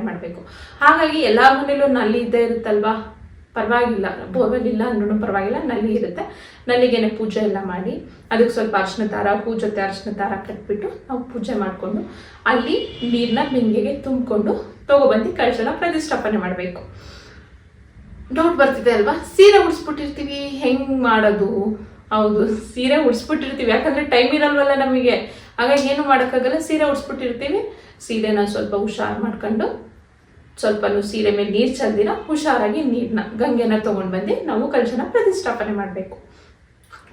ಮಾಡಬೇಕು. ಹಾಗಾಗಿ ಎಲ್ಲ ಮನೇಲೂ ನಲ್ಲಿ ಇದ್ದೇ ಇರುತ್ತಲ್ವಾ? ಪರವಾಗಿಲ್ಲ. ಬೋರ್ವೆಲ್ ಇಲ್ಲ ಅಂದ್ರೂ ಪರವಾಗಿಲ್ಲ, ನಲ್ಲಿ ಇರುತ್ತೆ. ನಲ್ಲಿಗೆನೆ ಪೂಜೆ ಎಲ್ಲ ಮಾಡಿ, ಅದಕ್ಕೆ ಸ್ವಲ್ಪ ಅರ್ಶಿನ ದಾರ ಹೂ ಜೊತೆ ಅರ್ಶಿನ ದಾರ ಕಟ್ಬಿಟ್ಟು ನಾವು ಪೂಜೆ ಮಾಡಿಕೊಂಡು, ಅಲ್ಲಿ ನೀರನ್ನ ಬಿಂದಿಗೆಗೆ ತುಂಬಿಕೊಂಡು ತಗೊಬಂದು ಕಳಶನ ಪ್ರತಿಷ್ಠಾಪನೆ ಮಾಡಬೇಕು. ಡೌಟ್ ಬರ್ತಿದೆ ಅಲ್ವಾ? ಸೀರೆ ಉಡ್ಸ್ಬಿಟ್ಟಿರ್ತೀವಿ. ಹೆಂಗ್ ಮಾಡೋದು? ಹೌದು, ಸೀರೆ ಉಡ್ಸ್ಬಿಟ್ಟಿರ್ತೀವಿ. ಯಾಕಂದ್ರೆ ಟೈಮ್ ಇರಲ್ವಲ್ಲ ನಮಗೆ. ಹಾಗಾಗಿ ಏನು ಮಾಡೋಕ್ಕಾಗಲ್ಲ? ಸೀರೆ ಉಡ್ಸ್ಬಿಟ್ಟಿರ್ತೀವಿ. ಸೀರೆನ ಸ್ವಲ್ಪ ಹುಷಾರು ಮಾಡ್ಕೊಂಡು ಸ್ವಲ್ಪ ಸೀರೆ ಮೇಲೆ ನೀರು ಚೆಲ್ದಿರ ಹುಷಾರಾಗಿ ನೀರನ್ನ ಗಂಗೆನ ತೊಗೊಂಡು ಬಂದು ನಾವು ಕಲಶನ ಪ್ರತಿಷ್ಠಾಪನೆ ಮಾಡಬೇಕು.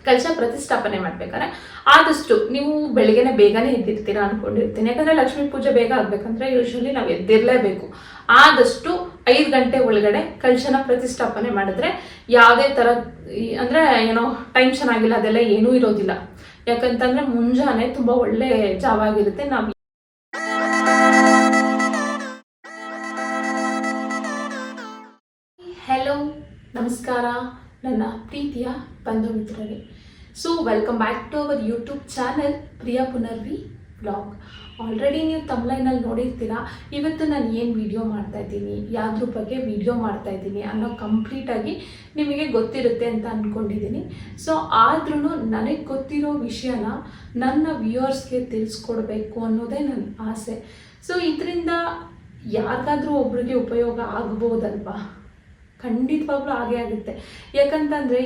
ಕಲಶ ಪ್ರತಿಷ್ಠಾಪನೆ ಮಾಡ್ಬೇಕಾದ್ರೆ ಆದಷ್ಟು ನೀವು ಬೆಳಿಗ್ಗೆನೆ ಬೇಗನೆ ಎದ್ದಿರ್ತೀರಾ ಅನ್ಕೊಂಡಿರ್ತೀನಿ. ಯಾಕಂದ್ರೆ ಲಕ್ಷ್ಮಿ ಪೂಜೆ ಬೇಗ ಆಗ್ಬೇಕಂದ್ರೆ ಯೂಶಲಿ ನಾವು ಎದ್ದಿರಲೇಬೇಕು. ಆದಷ್ಟು ಐದು ಗಂಟೆ ಒಳಗಡೆ ಕಲಶನ ಪ್ರತಿಷ್ಠಾಪನೆ ಮಾಡಿದ್ರೆ ಯಾವುದೇ ಥರ ಅಂದ್ರೆ ಏನೋ ಟೈಮ್ ಚೆನ್ನಾಗಿಲ್ಲ, ಅದೆಲ್ಲ ಏನೂ ಇರೋದಿಲ್ಲ. ಯಾಕಂತಂದ್ರೆ ಮುಂಜಾನೆ ತುಂಬಾ ಒಳ್ಳೆ ಜಾವ ಆಗಿರುತ್ತೆ. ನಾವು ನಮಸ್ಕಾರ. ನನ್ನ ಪ್ರೀತಿಯ ಬಂಧು ಮಿತ್ರರೇ. So welcome back to our YouTube channel Priya Punarvi blog already ನೀವು ತಮ್ಲೈನಲ್ಲಿ ನೋಡಿರ್ತೀರಾ? ಇವತ್ತು ನಾನು ಏನು ವಿಡಿಯೋ ಮಾಡ್ತಾ ಇದ್ದೀನಿ? ಯಾವ್ದ್ರ ಬಗ್ಗೆ ವಿಡಿಯೋ ಮಾಡ್ತಾ ಇದ್ದೀನಿ ಅನ್ನೋ ಕಂಪ್ಲೀಟಾಗಿ ನಿಮಗೆ ಗೊತ್ತಿರುತ್ತೆ ಅಂತ ಅಂದ್ಕೊಂಡಿದ್ದೀನಿ ಸೊ ಆದ್ರೂ ನನಗೆ ಗೊತ್ತಿರೋ ವಿಷಯನ ನನ್ನ ವ್ಯೂವರ್ಸ್ಗೆ ತಿಳಿಸ್ಕೊಡ್ಬೇಕು ಅನ್ನೋದೇ ನನ್ನ ಆಸೆ. ಸೊ ಇದರಿಂದ ಯಾರಿಗಾದ್ರೂ ಒಬ್ರಿಗೆ ಉಪಯೋಗ ಆಗ್ಬೋದಲ್ವಾ? ಖಂಡಿತವಾಗ್ಲೂ ಹಾಗೆ ಆಗುತ್ತೆ. ಯಾಕಂತಂದರೆ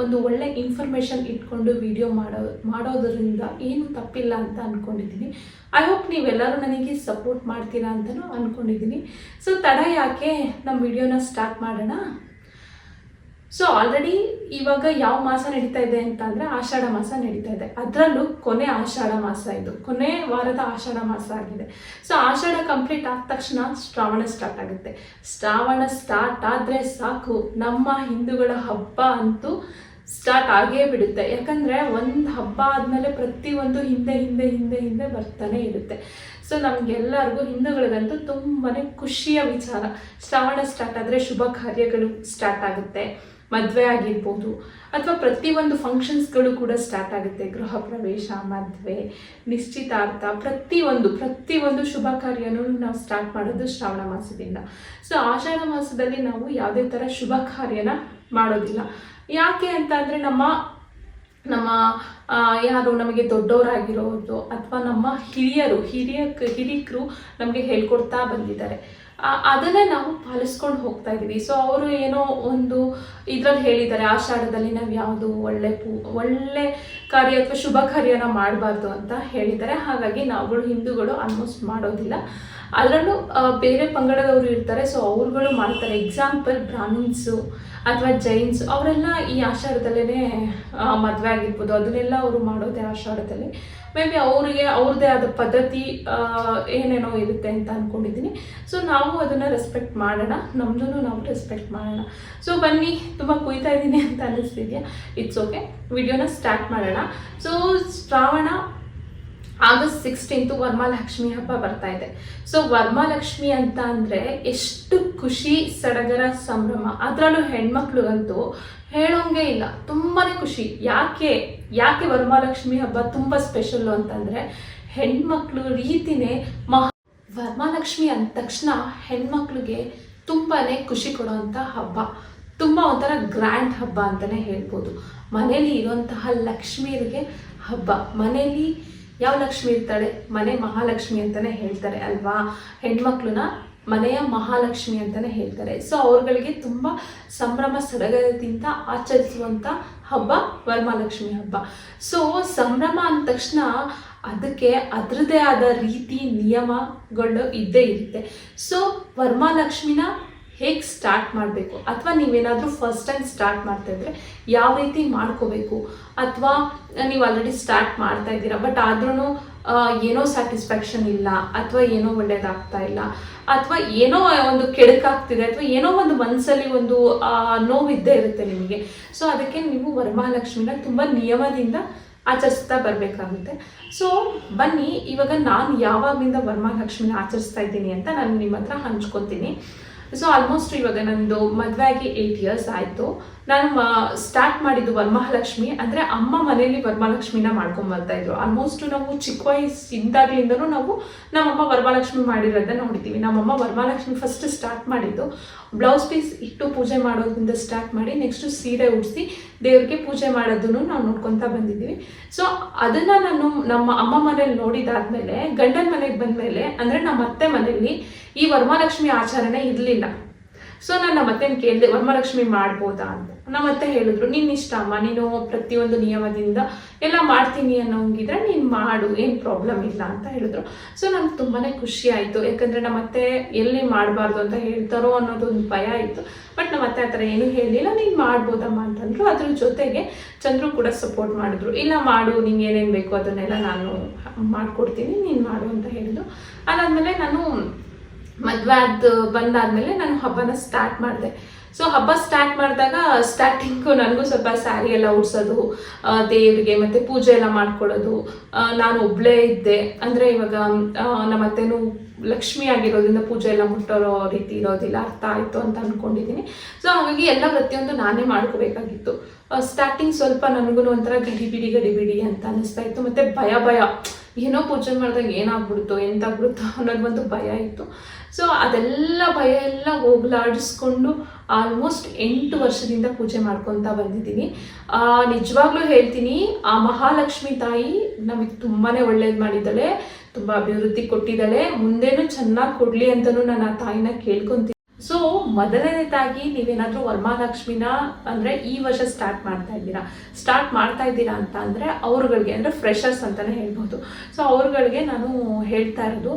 ಒಂದು ಒಳ್ಳೆ ಇನ್ಫಾರ್ಮೇಷನ್ ಇಟ್ಕೊಂಡು ವಿಡಿಯೋ ಮಾಡೋ, ಮಾಡೋದರಿಂದ ಏನು ತಪ್ಪಿಲ್ಲ ಅಂತ ಅಂದ್ಕೊಂಡಿದ್ದೀನಿ ಐ ಹೋಪ್ ನೀವೆಲ್ಲರೂ ನನಗೆ ಸಪೋರ್ಟ್ ಮಾಡ್ತೀರಾ ಅಂತಲೂ ಅಂದ್ಕೊಂಡಿದ್ದೀನಿ ಸೊ ತಡ ಯಾಕೆ ನಮ್ಮ ವಿಡಿಯೋನ ಸ್ಟಾರ್ಟ್ ಮಾಡೋಣ? ಸೊ ಆಲ್ರೆಡಿ ಇವಾಗ ಯಾವ ಮಾಸ ನಡೀತಾ ಇದೆ ಅಂತ ಅಂದರೆ ಆಷಾಢ ಮಾಸ ನಡೀತಾ ಇದೆ. ಅದರಲ್ಲೂ ಕೊನೆ ಆಷಾಢ ಮಾಸ ಇದು. ಕೊನೆ ವಾರದ ಆಷಾಢ ಮಾಸ ಆಗಿದೆ. ಸೊ ಆಷಾಢ ಕಂಪ್ಲೀಟ್ ಆದ ತಕ್ಷಣ ಶ್ರಾವಣ ಸ್ಟಾರ್ಟ್ ಆಗುತ್ತೆ. ಶ್ರಾವಣ ಸ್ಟಾರ್ಟ್ ಆದರೆ ಸಾಕು. ನಮ್ಮ ಹಿಂದೂಗಳ ಹಬ್ಬ ಅಂತೂ ಸ್ಟಾರ್ಟ್ ಆಗೇ ಬಿಡುತ್ತೆ. ಯಾಕಂದರೆ ಒಂದು ಹಬ್ಬ ಆದಮೇಲೆ ಪ್ರತಿಯೊಂದು ಹಿಂದೆ ಹಿಂದೆ ಹಿಂದೆ ಹಿಂದೆ ಬರ್ತಾನೆ ಇರುತ್ತೆ. ಸೊ ನಮಗೆಲ್ಲರಿಗೂ ಹಿಂದೂಗಳಿಗಂತೂ ತುಂಬಾ ಖುಷಿಯ ವಿಚಾರ. ಶ್ರಾವಣ ಸ್ಟಾರ್ಟ್ ಆದರೆ ಶುಭ ಕಾರ್ಯಗಳು ಸ್ಟಾರ್ಟ್ ಆಗುತ್ತೆ. ಮದುವೆ ಆಗಿರ್ಬೋದು ಅಥವಾ ಪ್ರತಿಯೊಂದು ಫಂಕ್ಷನ್ಸ್ಗಳು ಕೂಡ ಸ್ಟಾರ್ಟ್ ಆಗುತ್ತೆ. ಗೃಹ ಪ್ರವೇಶ, ಮದುವೆ, ನಿಶ್ಚಿತಾರ್ಥ ಪ್ರತಿಯೊಂದು ಪ್ರತಿಯೊಂದು ಶುಭ ಕಾರ್ಯನೂ ನಾವು ಸ್ಟಾರ್ಟ್ ಮಾಡೋದು ಶ್ರಾವಣ ಮಾಸದಿಂದ. ಸೊ ಆಷಾಢ ಮಾಸದಲ್ಲಿ ನಾವು ಯಾವುದೇ ಥರ ಶುಭ ಕಾರ್ಯನ ಮಾಡೋದಿಲ್ಲ. ಯಾಕೆ ಅಂತ ನಮ್ಮ ನಮ್ಮ ಯಾರು ನಮಗೆ ದೊಡ್ಡವರಾಗಿರೋದು ಅಥವಾ ನಮ್ಮ ಹಿರಿಯರು, ಹಿರಿಯ, ಹಿರಿಕರು ನಮಗೆ ಹೇಳ್ಕೊಡ್ತಾ ಬಂದಿದ್ದಾರೆ. ಅದನ್ನೇ ನಾವು ಪಾಲಿಸ್ಕೊಂಡು ಹೋಗ್ತಾ ಇದ್ದೀವಿ ಸೊ ಅವರು ಏನೋ ಒಂದು ಇದ್ರಲ್ಲಿ ಹೇಳಿದ್ದಾರೆ, ಆಷಾಢದಲ್ಲಿ ನಾವು ಯಾವುದು ಒಳ್ಳೆ ಪೂ, ಒಳ್ಳೆ ಕಾರ್ಯ ಅಥವಾ ಶುಭ ಕಾರ್ಯನ ಮಾಡಬಾರ್ದು ಅಂತ ಹೇಳಿದ್ದಾರೆ. ಹಾಗಾಗಿ ನಾವುಗಳು ಹಿಂದೂಗಳು ಆಲ್ಮೋಸ್ಟ್ ಮಾಡೋದಿಲ್ಲ. ಅದರಲ್ಲೂ ಬೇರೆ ಪಂಗಡದವರು ಇರ್ತಾರೆ. ಸೊ ಅವ್ರುಗಳು ಮಾಡ್ತಾರೆ. ಎಕ್ಸಾಂಪಲ್ ಬ್ರಾಹ್ಮಿನ್ಸು ಅಥವಾ ಜೈನ್ಸ್ ಅವರೆಲ್ಲ ಈ ಆಷಾಢದಲ್ಲೇ ಮದುವೆ ಆಗಿರ್ಬೋದು. ಅದನ್ನೆಲ್ಲ ಅವರು ಮಾಡೋದೇ ಆಷಾಢದಲ್ಲಿ. ಮೇ ಬಿ ಅವರಿಗೆ ಅವ್ರದ್ದೇ ಆದ ಪದ್ಧತಿ ಏನೇನೋ ಇರುತ್ತೆ ಅಂತ ಅಂದ್ಕೊಂಡಿದ್ದೀನಿ ಸೊ ನಾವು ಅದನ್ನು ರೆಸ್ಪೆಕ್ಟ್ ಮಾಡೋಣ. ನಮ್ಮದನ್ನು ನಾವು ರೆಸ್ಪೆಕ್ಟ್ ಮಾಡೋಣ. ಸೊ ಬನ್ನಿ, ತುಂಬ ಕುಯ್ತಾ ಇದ್ದೀನಿ ಅಂತ ಅನ್ನಿಸ್ತಿದ್ಯಾ ಇಟ್ಸ್ ಓಕೆ ವಿಡಿಯೋನ ಸ್ಟಾರ್ಟ್ ಮಾಡೋಣ. So Shravana August sixteenth Varamahalakshmi ಹಬ್ಬ ಬರ್ತಾ ಇದೆ. ಸೊ ವರ್ಮಾಲಕ್ಷ್ಮಿ ಅಂತ ಅಂದರೆ ಎಷ್ಟು ಖುಷಿ, ಸಡಗರ, ಸಂಭ್ರಮ. ಅದರಲ್ಲೂ ಹೆಣ್ಮಕ್ಳಿಗಂತೂ ಹೇಳೋಂಗೆ ಇಲ್ಲ. ತುಂಬಾ ಖುಷಿ. ಯಾಕೆ ಯಾಕೆ ವರ್ಮಾಲಕ್ಷ್ಮಿ ಹಬ್ಬ ತುಂಬ ಸ್ಪೆಷಲ್ಲು ಅಂತಂದರೆ ಹೆಣ್ಮಕ್ಳು ರೀತಿನೇ ಮಹಾ ವರ್ಮಾಲಕ್ಷ್ಮಿ ಅಂದ ತಕ್ಷಣ ಹೆಣ್ಮಕ್ಳಿಗೆ ತುಂಬಾ ಖುಷಿ ಕೊಡುವಂಥ ಹಬ್ಬ. ತುಂಬ ಒಂಥರ ಗ್ರ್ಯಾಂಡ್ ಹಬ್ಬ ಅಂತಲೇ ಹೇಳ್ಬೋದು. ಮನೇಲಿ ಇರುವಂತಹ ಲಕ್ಷ್ಮಿಯರಿಗೆ ಹಬ್ಬ. ಮನೇಲಿ ಯಾವ ಲಕ್ಷ್ಮಿ ಇರ್ತಾಳೆ ಮನೆ ಮಹಾಲಕ್ಷ್ಮಿ ಅಂತಲೇ ಹೇಳ್ತಾರೆ ಅಲ್ವಾ? ಹೆಣ್ಮಕ್ಳನ್ನ ಮನೆಯ ಮಹಾಲಕ್ಷ್ಮಿ ಅಂತಲೇ ಹೇಳ್ತಾರೆ. ಸೊ ಅವ್ರುಗಳಿಗೆ ತುಂಬ ಸಂಭ್ರಮ, ಸಡಗರದಿಂದ ಆಚರಿಸುವಂಥ ಹಬ್ಬ ವರಮಹಾಲಕ್ಷ್ಮಿ ಹಬ್ಬ. ಸೊ ಸಂಭ್ರಮ ಅಂದ ತಕ್ಷಣ ಅದಕ್ಕೆ ಅದರದ್ದೇ ಆದ ರೀತಿ ನಿಯಮಗಳು ಇದ್ದೇ ಇರುತ್ತೆ. ಸೊ ವರಮಹಾಲಕ್ಷ್ಮಿನ ಹೇಗೆ ಸ್ಟಾರ್ಟ್ ಮಾಡಬೇಕು? ಅಥವಾ ನೀವೇನಾದರೂ ಫಸ್ಟ್ ಟೈಮ್ ಸ್ಟಾರ್ಟ್ ಮಾಡ್ತಾ ಇದ್ರೆ ಯಾವ ರೀತಿ ಮಾಡ್ಕೋಬೇಕು? ಅಥವಾ ನೀವು ಆಲ್ರೆಡಿ ಸ್ಟಾರ್ಟ್ ಮಾಡ್ತಾ ಇದ್ದೀರಾ ಬಟ್ ಆದ್ರೂ ಏನೋ ಸ್ಯಾಟಿಸ್ಫ್ಯಾಕ್ಷನ್ ಇಲ್ಲ, ಅಥವಾ ಏನೋ ಒಳ್ಳೇದಾಗ್ತಾ ಇಲ್ಲ, ಅಥವಾ ಏನೋ ಒಂದು ಕೆಡಕಾಗ್ತಿದೆ, ಅಥವಾ ಏನೋ ಒಂದು ಮನಸ್ಸಲ್ಲಿ ಒಂದು ನೋವಿದ್ದೇ ಇರುತ್ತೆ ನಿಮಗೆ. ಸೊ ಅದಕ್ಕೆ ನೀವು ವರಮಹಾಲಕ್ಷ್ಮಿನ ತುಂಬ ನಿಯಮದಿಂದ ಆಚರಿಸ್ತಾ ಬರಬೇಕಾಗುತ್ತೆ. ಸೊ ಬನ್ನಿ, ಇವಾಗ ನಾನು ಯಾವಾಗಿಂದ ವರಮಹಾಲಕ್ಷ್ಮಿನ ಆಚರಿಸ್ತಾ ಇದ್ದೀನಿ ಅಂತ ನಾನು ನಿಮ್ಮ ಹತ್ರ ಹಂಚ್ಕೊತೀನಿ. ಸೊ ಆಲ್ಮೋಸ್ಟ್ ಇವಾಗ ನಂದು ಮದುವೆ ಆಗಿ ಏಯ್ಟ್ ಇಯರ್ಸ್ ಆಯಿತು. ನಾನು ಸ್ಟಾರ್ಟ್ ಮಾಡಿದ್ದು ವರಮಹಾಲಕ್ಷ್ಮಿ, ಅಂದರೆ ಅಮ್ಮ ಮನೆಯಲ್ಲಿ ವರಮಹಾಲಕ್ಷ್ಮಿನ ಮಾಡ್ಕೊಂಡ್ ಬರ್ತಾ ಇದ್ರು. ಆಲ್ಮೋಸ್ಟ್ ನಾವು ಚಿಕ್ಕ ವಯಸ್ಸಿಂದಾಗ್ಲಿಂದನೂ ನಾವು ನಮ್ಮಮ್ಮ ವರಮಹಾಲಕ್ಷ್ಮಿ ಮಾಡಿರೋದನ್ನ ನೋಡಿದ್ದೀವಿ ನಮ್ಮಮ್ಮ ವರಮಹಾಲಕ್ಷ್ಮಿ ಫಸ್ಟ್ ಸ್ಟಾರ್ಟ್ ಮಾಡಿದ್ದು. ಬ್ಲೌಸ್ ಪೀಸ್ ಇಟ್ಟು ಪೂಜೆ ಮಾಡೋದ್ರಿಂದ ಸ್ಟಾರ್ಟ್ ಮಾಡಿ ನೆಕ್ಸ್ಟ್ ಸೀರೆ ಉಡಿಸಿ ದೇವ್ರಿಗೆ ಪೂಜೆ ಮಾಡೋದನ್ನು ನಾವು ನೋಡ್ಕೊತಾ ಬಂದಿದ್ದೀವಿ. ಸೊ ಅದನ್ನು ನಾನು ನಮ್ಮ ಅಮ್ಮ ಮನೇಲಿ ನೋಡಿದಾದ್ಮೇಲೆ, ಗಂಡನ ಮನೆಗೆ ಬಂದಮೇಲೆ, ಅಂದರೆ ನಮ್ಮ ಅತ್ತೆ ಮನೆಯಲ್ಲಿ ಈ ವರಮಹಾಲಕ್ಷ್ಮಿ ಆಚರಣೆ ಇರಲಿಲ್ಲ. ಸೊ ನಾನು ನಮ್ಮ ಅತ್ತೆನ ಕೇಳಿದೆ, ವರಮಹಾಲಕ್ಷ್ಮಿ ಮಾಡ್ಬೋದಾ? ಅಂತ. ನಮ್ಮ ಅತ್ತೆ ಹೇಳಿದ್ರು ನಿನ್ನ ಇಷ್ಟ ಅಮ್ಮ, ನೀನು ಪ್ರತಿಯೊಂದು ನಿಯಮದಿಂದ ಎಲ್ಲ ಮಾಡ್ತೀನಿ ಅನ್ನೋಂಗಿದ್ರೆ ನೀನು ಮಾಡು, ಏನು ಪ್ರಾಬ್ಲಮ್ ಇಲ್ಲ ಅಂತ ಹೇಳಿದ್ರು. ಸೊ ನಂಗೆ ತುಂಬಾ ಖುಷಿ ಆಯಿತು. ಯಾಕಂದರೆ ನಮ್ಮ ಅತ್ತೆ ಎಲ್ಲಿ ಮಾಡಬಾರ್ದು ಅಂತ ಹೇಳ್ತಾರೋ ಅನ್ನೋದೊಂದು ಭಯ ಇತ್ತು. ಬಟ್ ನಮ್ಮ ಅತ್ತೆ ಆ ಥರ ಏನೂ ಹೇಳಲಿಲ್ಲ, ನೀನು ಮಾಡ್ಬೋದಮ್ಮ ಅಂತಂದ್ರು. ಅದ್ರ ಜೊತೆಗೆ ಚಂದ್ರು ಕೂಡ ಸಪೋರ್ಟ್ ಮಾಡಿದ್ರು. ಇಲ್ಲ, ಮಾಡು, ನಿಂಗೆ ಏನೇನು ಬೇಕು ಅದನ್ನೆಲ್ಲ ನಾನು ಮಾಡಿಕೊಡ್ತೀನಿ, ನೀನು ಮಾಡು ಅಂತ ಹೇಳಿದ್ರು. ಅದಾದಮೇಲೆ ನಾನು ಮದುವೆ ಆದ್ದು ಬಂದಾದ್ಮೇಲೆ ನಾನು ಹಬ್ಬನ ಸ್ಟಾರ್ಟ್ ಮಾಡಿದೆ. ಸೊ ಹಬ್ಬ ಸ್ಟಾರ್ಟ್ ಮಾಡಿದಾಗ ಸ್ಟಾರ್ಟಿಂಗು ನನಗೂ ಸ್ವಲ್ಪ ಸ್ಯಾರಿ ಎಲ್ಲ ಉಡ್ಸೋದು ದೇವರಿಗೆ ಮತ್ತು ಪೂಜೆ ಎಲ್ಲ ಮಾಡ್ಕೊಳ್ಳೋದು ನಾನು ಒಬ್ಬಳೇ ಇದ್ದೆ. ಅಂದರೆ ಇವಾಗ ನಮ್ಮ ಅತ್ತೆನೂ ಲಕ್ಷ್ಮಿ ಆಗಿರೋದ್ರಿಂದ ಪೂಜೆ ಎಲ್ಲ ಮುಟ್ಟೋರೋ ರೀತಿ ಇರೋದಿಲ್ಲ, ಅರ್ಥ ಆಯಿತು ಅಂತ ಅಂದ್ಕೊಂಡಿದ್ದೀನಿ ಸೊ ಹಾಗಾಗಿ ಎಲ್ಲ ಪ್ರತಿಯೊಂದು ನಾನೇ ಮಾಡ್ಕೋಬೇಕಾಗಿತ್ತು. ಸ್ಟಾರ್ಟಿಂಗ್ ಸ್ವಲ್ಪ ನನಗೂ ಒಂಥರ ಗಡಿಬಿಡಿ ಗಡಿಬಿಡಿ ಅಂತ ಅನಿಸ್ತಾ ಇತ್ತು. ಮತ್ತು ಭಯ ಭಯ. ಏನೋ ಪೂಜೆ ಮಾಡಿದಾಗ ಏನಾಗ್ಬಿಡುತ್ತೋ ಎಂತಾಗ್ಬಿಡುತ್ತೋ ಅನ್ನೋದು ಭಯ ಇತ್ತು. ಸೊ ಅದೆಲ್ಲ ಭಯ ಎಲ್ಲ ಹೋಗ್ಲಾಡಿಸ್ಕೊಂಡು ಆಲ್ಮೋಸ್ಟ್ ಎಂಟು ವರ್ಷದಿಂದ ಪೂಜೆ ಮಾಡ್ಕೊತಾ ಬಂದಿದ್ದೀನಿ. ನಿಜವಾಗ್ಲೂ ಹೇಳ್ತೀನಿ, ಆ ಮಹಾಲಕ್ಷ್ಮಿ ತಾಯಿ ನಮಗೆ ತುಂಬಾ ಒಳ್ಳೇದು ಮಾಡಿದ್ದಾಳೆ, ತುಂಬ ಅಭಿವೃದ್ಧಿ ಕೊಟ್ಟಿದ್ದಾಳೆ. ಮುಂದೇನು ಚೆನ್ನಾಗಿ ಕೊಡಲಿ ಅಂತಲೂ ನಾನು ಆ ತಾಯಿನ ಕೇಳ್ಕೊತೀನಿ. ಸೊ ಮೊದಲನೇದಾಗಿ ನೀವೇನಾದರೂ ವರಮಹಾಲಕ್ಷ್ಮಿನ ಅಂದರೆ ಈ ವರ್ಷ ಸ್ಟಾರ್ಟ್ ಮಾಡ್ತಾ ಇದ್ದೀರಾ? ಸ್ಟಾರ್ಟ್ ಮಾಡ್ತಾ ಇದ್ದೀರಾ ಅಂತ ಅಂದರೆ ಅವ್ರುಗಳಿಗೆ ಅಂದರೆ ಫ್ರೆಶರ್ಸ್ ಅಂತಲೇ ಹೇಳ್ಬೋದು. ಸೊ ಅವ್ರುಗಳಿಗೆ ನಾನು ಹೇಳ್ತಾ ಇರೋದು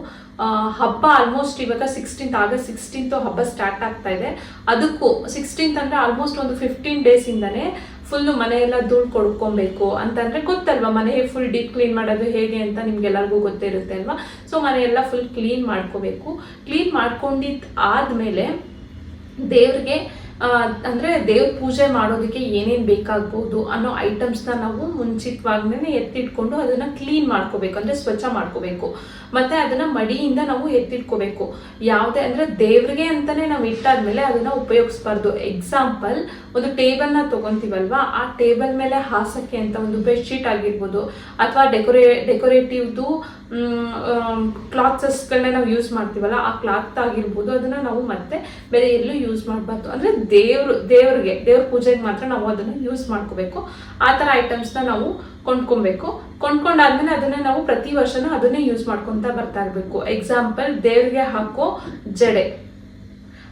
ಹಬ್ಬ ಆಲ್ಮೋಸ್ಟ್ ಇವಾಗ ಸಿಕ್ಸ್ಟೀನ್ತ್ ಆಗಸ್ಟ್ ಸಿಕ್ಸ್ಟೀನ್ತು ಹಬ್ಬ ಸ್ಟಾರ್ಟ್ ಆಗ್ತಾ ಇದೆ. ಅದಕ್ಕೂ ಸಿಕ್ಸ್ಟೀನ್ತ್ ಅಂದರೆ ಆಲ್ಮೋಸ್ಟ್ ಒಂದು ಫಿಫ್ಟೀನ್ ಡೇಸಿಂದನೇ ಫುಲ್ಲು ಮನೆಯೆಲ್ಲ ಧೂಳು ಕೊಡ್ಕೊಬೇಕು ಅಂತಂದರೆ ಗೊತ್ತಲ್ವಾ? ಮನೆ ಫುಲ್ ಡೀಪ್ ಕ್ಲೀನ್ ಮಾಡೋದು ಹೇಗೆ ಅಂತ ನಿಮ್ಗೆಲ್ಲರಿಗೂ ಗೊತ್ತಿರುತ್ತೆ ಅಲ್ವಾ? ಸೊ ಮನೆಯೆಲ್ಲ ಫುಲ್ ಕ್ಲೀನ್ ಮಾಡ್ಕೋಬೇಕು. ಕ್ಲೀನ್ ಮಾಡ್ಕೊಂಡಿದ್ದು ಆದಮೇಲೆ ದೇವ್ರಿಗೆ ಅಂದರೆ ದೇವ್ರ ಪೂಜೆ ಮಾಡೋದಕ್ಕೆ ಏನೇನು ಬೇಕಾಗ್ಬೋದು ಅನ್ನೋ ಐಟಮ್ಸ್ನ ನಾವು ಮುಂಚಿತವಾಗ್ನೇ ಎತ್ತಿಟ್ಕೊಂಡು ಅದನ್ನು ಕ್ಲೀನ್ ಮಾಡ್ಕೋಬೇಕು, ಅಂದರೆ ಸ್ವಚ್ಛ ಮಾಡ್ಕೋಬೇಕು. ಮತ್ತು ಅದನ್ನು ಮಡಿಯಿಂದ ನಾವು ಎತ್ತಿಟ್ಕೋಬೇಕು. ಯಾವುದೇ ಅಂದರೆ ದೇವ್ರಿಗೆ ಅಂತಲೇ ನಾವು ಇಟ್ಟಾದ್ಮೇಲೆ ಅದನ್ನು ಉಪಯೋಗಿಸ್ಬಾರ್ದು. ಎಕ್ಸಾಂಪಲ್ ಒಂದು ಟೇಬಲ್ನ ತೊಗೊತೀವಲ್ವಾ? ಆ ಟೇಬಲ್ ಮೇಲೆ ಹಾಸಕ್ಕೆ ಅಂತ ಒಂದು ಬೆಡ್ಶೀಟ್ ಆಗಿರ್ಬೋದು, ಅಥವಾ ಡೆಕೋರೇ ಡೆಕೋರೇಟಿವ್ದು ಕ್ಲಾತ್ಸಸ್ಗಳನ್ನ ನಾವು ಯೂಸ್ ಮಾಡ್ತೀವಲ್ಲ, ಆ ಕ್ಲಾತ್ ಆಗಿರ್ಬೋದು, ಅದನ್ನು ನಾವು ಮತ್ತೆ ಬೇರೆ ಎಲ್ಲೂ ಯೂಸ್ ಮಾಡಬಾರ್ದು. ಅಂದರೆ ದೇವ್ರು, ದೇವ್ರಿಗೆ, ದೇವ್ರ ಪೂಜೆಗೆ ಮಾತ್ರ ನಾವು ಅದನ್ನು ಯೂಸ್ ಮಾಡ್ಕೋಬೇಕು. ಆ ಥರ ಐಟಮ್ಸ್ನ ನಾವು ಕೊಂಡ್ಕೊಬೇಕು. ಕೊಂಡ್ಕೊಂಡಾದ್ಮೇಲೆ ಅದನ್ನ ನಾವು ಪ್ರತಿ ವರ್ಷನೂ ಅದನ್ನೇ ಯೂಸ್ ಮಾಡ್ಕೊತಾ ಬರ್ತಾ ಇರಬೇಕು. ಎಕ್ಸಾಂಪಲ್ ದೇವ್ರಿಗೆ ಹಾಕೋ ಜಡೆ.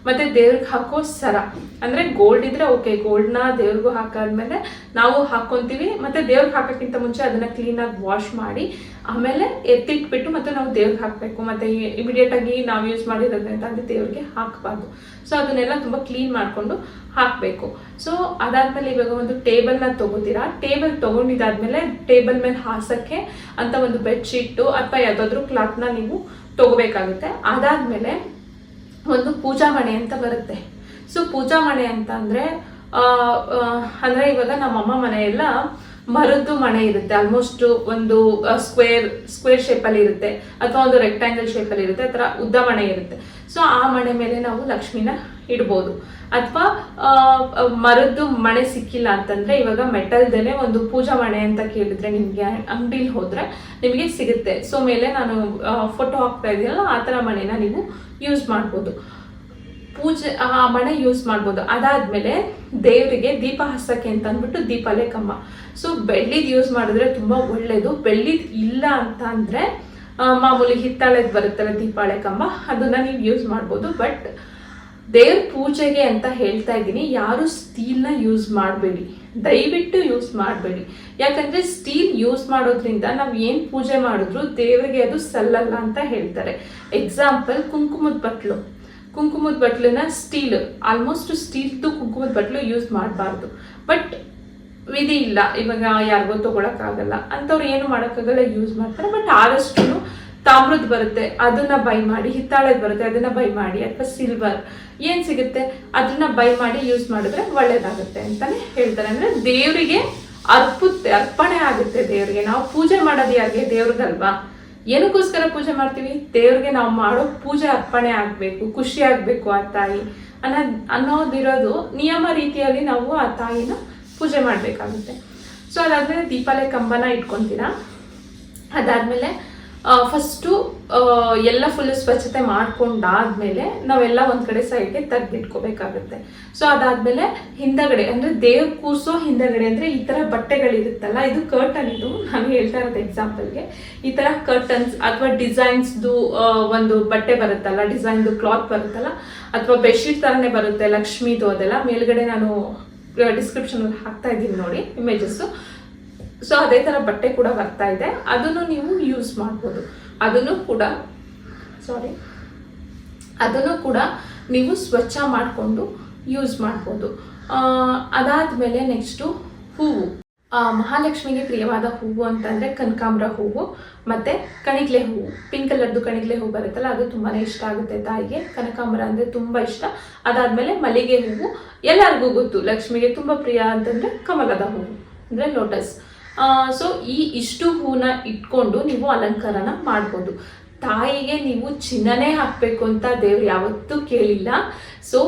ಮತ್ತೆ ದೇವ್ರಿಗೆ ಹಾಕೋ ಸರ. ಅಂದ್ರೆ ಗೋಲ್ಡ್ ಇದ್ರೆ ಓಕೆ ಗೋಲ್ಡ್ನ ದೇವ್ರಿಗೂ ಹಾಕಾದ್ಮೇಲೆ ನಾವು ಹಾಕೊಂತೀವಿ. ಮತ್ತೆ ದೇವ್ರಿಗೆ ಹಾಕೋಕ್ಕಿಂತ ಮುಂಚೆ ಅದನ್ನ ಕ್ಲೀನಾಗಿ ವಾಶ್ ಮಾಡಿ ಆಮೇಲೆ ಎತ್ತಿಟ್ಬಿಟ್ಟು ಮತ್ತೆ ನಾವು ದೇವ್ರಿಗೆ ಹಾಕಬೇಕು. ಮತ್ತೆ ಇಮಿಡಿಯೇಟ್ ಆಗಿ ನಾವು ಯೂಸ್ ಮಾಡಿರೋದ್ರಿಂದ ಅದು ದೇವ್ರಿಗೆ ಹಾಕಬಾರ್ದು. ಸೊ ಅದನ್ನೆಲ್ಲ ತುಂಬ ಕ್ಲೀನ್ ಮಾಡಿಕೊಂಡು ಹಾಕಬೇಕು. ಸೊ ಅದಾದ್ಮೇಲೆ ಇವಾಗ ಒಂದು ಟೇಬಲ್ನ ತಗೋತೀರಾ? ಟೇಬಲ್ ತೊಗೊಂಡಿದ್ದಾದ್ಮೇಲೆ ಟೇಬಲ್ ಮೇಲೆ ಹಾಸಕ್ಕೆ ಅಂತ ಒಂದು ಬೆಡ್ ಬೆಡ್ಶೀಟು ಅಥವಾ ಯಾವುದಾದ್ರೂ ಕ್ಲಾತ್ನ ನೀವು ತಗೋಬೇಕಾಗುತ್ತೆ. ಅದಾದ್ಮೇಲೆ ಒಂದು ಪೂಜಾ ಮಣೆ ಅಂತ ಬರುತ್ತೆ. ಸೊ ಪೂಜಾ ಮಣೆ ಅಂತ ಅಂದರೆ ಅಂದರೆ ಇವಾಗ ನಮ್ಮಮ್ಮ ಮನೆಯೆಲ್ಲ ಮರದ್ದು ಮನೆ ಇರುತ್ತೆ. ಆಲ್ಮೋಸ್ಟ್ ಒಂದು ಸ್ಕ್ವೇರ್ ಸ್ಕ್ವೇರ್ ಶೇಪಲ್ಲಿ ಇರುತ್ತೆ. ಅಥವಾ ಒಂದು ರೆಕ್ಟ್ಯಾಂಗಲ್ ಶೇಪಲ್ಲಿ ಇರುತ್ತೆ. ಆ ಉದ್ದ ಮನೆ ಇರುತ್ತೆ. ಸೊ ಆ ಮನೆ ಮೇಲೆ ನಾವು ಲಕ್ಷ್ಮಿನ ಇಡ್ಬೋದು. ಅಥವಾ ಮರದ್ದು ಮನೆ ಸಿಕ್ಕಿಲ್ಲ ಅಂತಂದ್ರೆ ಇವಾಗ ಮೆಟಲ್ದಲ್ಲೇ ಒಂದು ಪೂಜಾ ಮಣೆ ಅಂತ ಕೇಳಿದ್ರೆ ನಿಮಗೆ ಅಂಗಡಿಲಿ ಹೋದ್ರೆ ನಿಮಗೆ ಸಿಗುತ್ತೆ. ಸೊ ಮೇಲೆ ನಾನು ಫೋಟೋ ಹಾಕ್ತಾ ಇದೆಯಲ್ಲ ಆ ಥರ ಮನೆನ ನೀವು ಯೂಸ್ ಮಾಡ್ಬೋದು. ಪೂಜೆ, ಆ ಮಣೆ ಯೂಸ್ ಮಾಡ್ಬೋದು. ಅದಾದ್ಮೇಲೆ ದೇವರಿಗೆ ದೀಪ ಹಚ್ಚಕ್ಕೆ ಅಂತ ಅಂದ್ಬಿಟ್ಟು ದೀಪ ಕಮ್ಮ ಸೊ ಬೆಳ್ಳಿದ್ ಯೂಸ್ ಮಾಡಿದ್ರೆ ತುಂಬ ಒಳ್ಳೆಯದು ಬೆಳ್ಳಿದ್ ಇಲ್ಲ ಅಂತ ಅಂದರೆ ಮಾಮೂಲಿ ಹಿತ್ತಾಳೆದು ಬರುತ್ತಲ್ಲ ದೀಪಾಳೆ ಕಮ್ಮ ಅದನ್ನ ನೀವು ಯೂಸ್ ಮಾಡ್ಬೋದು. ಬಟ್ ದೇವ್ರ ಪೂಜೆಗೆ ಅಂತ ಹೇಳ್ತಾ ಇದ್ದೀನಿ, ಯಾರು ಸ್ಟೀಲ್ನ ಯೂಸ್ ಮಾಡಬೇಡಿ. ದಯವಿಟ್ಟು ಯೂಸ್ ಮಾಡಬೇಡಿ. ಯಾಕಂದ್ರೆ ಸ್ಟೀಲ್ ಯೂಸ್ ಮಾಡೋದ್ರಿಂದ ನಾವು ಏನು ಪೂಜೆ ಮಾಡಿದ್ರು ದೇವರಿಗೆ ಅದು ಸಲ್ಲಲ್ಲ ಅಂತ ಹೇಳ್ತಾರೆ. ಎಕ್ಸಾಂಪಲ್ ಕುಂಕುಮದ ಬಟ್ಲು. ಕುಂಕುಮದ ಬಟ್ಲನ್ನ ಸ್ಟೀಲ್ ಆಲ್ಮೋಸ್ಟ್ ಸ್ಟೀಲ್ದು ಕುಂಕುಮದ ಬಟ್ಲು ಯೂಸ್ ಮಾಡಬಾರ್ದು. ಬಟ್ ವಿಧಿ ಇಲ್ಲ. ಇವಾಗ ಯಾರಿಗೋ ತೊಗೊಳಕ್ಕಾಗಲ್ಲ. ಅಂಥವ್ರು ಏನು ಮಾಡೋಕ್ಕಾಗಲ್ಲ ಯೂಸ್ ಮಾಡ್ತಾರೆ. ಬಟ್ ಆದಷ್ಟು ತಾಮ್ರದ ಬರುತ್ತೆ. ಅದನ್ನ ಬೈ ಮಾಡಿ, ಹಿತ್ತಾಳೆದು ಬರುತ್ತೆ. ಅದನ್ನ ಬೈ ಮಾಡಿ, ಅಥವಾ ಸಿಲ್ವರ್ ಏನು ಸಿಗುತ್ತೆ? ಅದನ್ನ ಬೈ ಮಾಡಿ ಯೂಸ್ ಮಾಡಿದ್ರೆ ಒಳ್ಳೇದಾಗುತ್ತೆ ಅಂತಾನೆ ಹೇಳ್ತಾರೆ. ಅಂದ್ರೆ ದೇವರಿಗೆ ಅರ್ಪುತ್ತೆ, ಅರ್ಪಣೆ ಆಗುತ್ತೆ ದೇವರಿಗೆ. ನಾವು ಪೂಜೆ ಮಾಡೋದು ಯಾರಿಗೆ? ದೇವ್ರಿಗಲ್ವಾ ಏನಕ್ಕೋಸ್ಕರ ಪೂಜೆ ಮಾಡ್ತೀವಿ? ದೇವ್ರಿಗೆ ನಾವು ಮಾಡೋ ಪೂಜೆ ಅರ್ಪಣೆ ಆಗಬೇಕು, ಖುಷಿ ಆಗಬೇಕು ಆ ತಾಯಿ ಅನ್ನೋ, ಅನ್ನೋದಿರೋದು ನಿಯಮ ರೀತಿಯಲ್ಲಿ ನಾವು ಆ ತಾಯಿನ ಪೂಜೆ ಮಾಡಬೇಕಾಗುತ್ತೆ. ಸೊ ಅದಾದಮೇಲೆ ದೀಪಾಲೆ ಕಂಬನ ಇಟ್ಕೊತೀರಾ? ಅದಾದಮೇಲೆ ಫಸ್ಟು ಎಲ್ಲ ಫುಲ್ ಸ್ವಚ್ಛತೆ ಮಾಡ್ಕೊಂಡಾದ್ಮೇಲೆ ನಾವೆಲ್ಲ ಒಂದು ಕಡೆ ಸೈಡ್ಗೆ ತೆಗ್ದಿಟ್ಕೋಬೇಕಾಗುತ್ತೆ. ಸೊ ಅದಾದಮೇಲೆ ಹಿಂದಗಡೆ, ಅಂದರೆ ದೇವ್ರ ಕೂರ್ಸೋ ಹಿಂದಗಡೆ, ಅಂದರೆ ಈ ಥರ ಬಟ್ಟೆಗಳಿರುತ್ತಲ್ಲ, ಇದು ಕರ್ಟನ್ ಇದು ನಾನು ಹೇಳ್ತಾ ಇರೋದು ಎಕ್ಸಾಂಪಲ್ಗೆ ಈ ಥರ ಕರ್ಟನ್ಸ್ ಅಥವಾ ಡಿಸೈನ್ಸ್ದು ಒಂದು ಬಟ್ಟೆ ಬರುತ್ತಲ್ಲ ಡಿಸೈನ್ದು ಕ್ಲಾತ್ ಬರುತ್ತಲ್ಲ, ಅಥವಾ ಬೆಡ್ಶೀಟ್ ಥರನೇ ಬರುತ್ತೆ, ಲಕ್ಷ್ಮೀದು ಅದೆಲ್ಲ. ಮೇಲ್ಗಡೆ ನಾನು ಡಿಸ್ಕ್ರಿಪ್ಷನಲ್ಲಿ ಹಾಕ್ತಾ ಇದ್ದೀನಿ ನೋಡಿ ಇಮೇಜಸ್ಸು ಸೊ ಅದೇ ಥರ ಬಟ್ಟೆ ಕೂಡ ಬರ್ತಾ ಇದೆ. ಅದನ್ನು ನೀವು ಯೂಸ್ ಮಾಡ್ಬೋದು. ಅದನ್ನು ಕೂಡ ಸಾರಿ ಅದನ್ನು ಕೂಡ ನೀವು ಸ್ವಚ್ಛ ಮಾಡಿಕೊಂಡು ಯೂಸ್ ಮಾಡ್ಬೋದು. ಅದಾದಮೇಲೆ ನೆಕ್ಸ್ಟು ಹೂವು. ಮಹಾಲಕ್ಷ್ಮಿಗೆ ಪ್ರಿಯವಾದ ಹೂವು ಅಂತಂದರೆ ಕನಕಾಂಬ್ರ ಹೂವು, ಮತ್ತು ಕಣಿಗ್ಲೆ ಹೂವು. ಪಿಂಕ್ ಕಲರ್ದು ಕಣಿಗ್ಲೆ ಹೂವು ಬರುತ್ತಲ್ಲ, ಅದು ತುಂಬಾ ಇಷ್ಟ ಆಗುತ್ತೆ ತಾಯಿಗೆ. ಕನಕಾಂಬರ ಅಂದರೆ ತುಂಬ ಇಷ್ಟ. ಅದಾದಮೇಲೆ ಮಲ್ಲಿಗೆ ಹೂವು. ಎಲ್ಲರಿಗೂ ಗೊತ್ತು, ಲಕ್ಷ್ಮಿಗೆ ತುಂಬ ಪ್ರಿಯ ಅಂತಂದರೆ ಕಮಲದ ಹೂವು, ಅಂದರೆ ಲೋಟಸ್ ಸೊ ಈ ಇಷ್ಟು ಹೂನ ಇಟ್ಕೊಂಡು ನೀವು ಅಲಂಕಾರನ ಮಾಡ್ಬೋದು. ತಾಯಿಗೆ ನೀವು ಚಿನ್ನನೇ ಹಾಕಬೇಕು ಅಂತ ದೇವ್ರು ಯಾವತ್ತೂ ಕೇಳಿಲ್ಲ. ಸೊ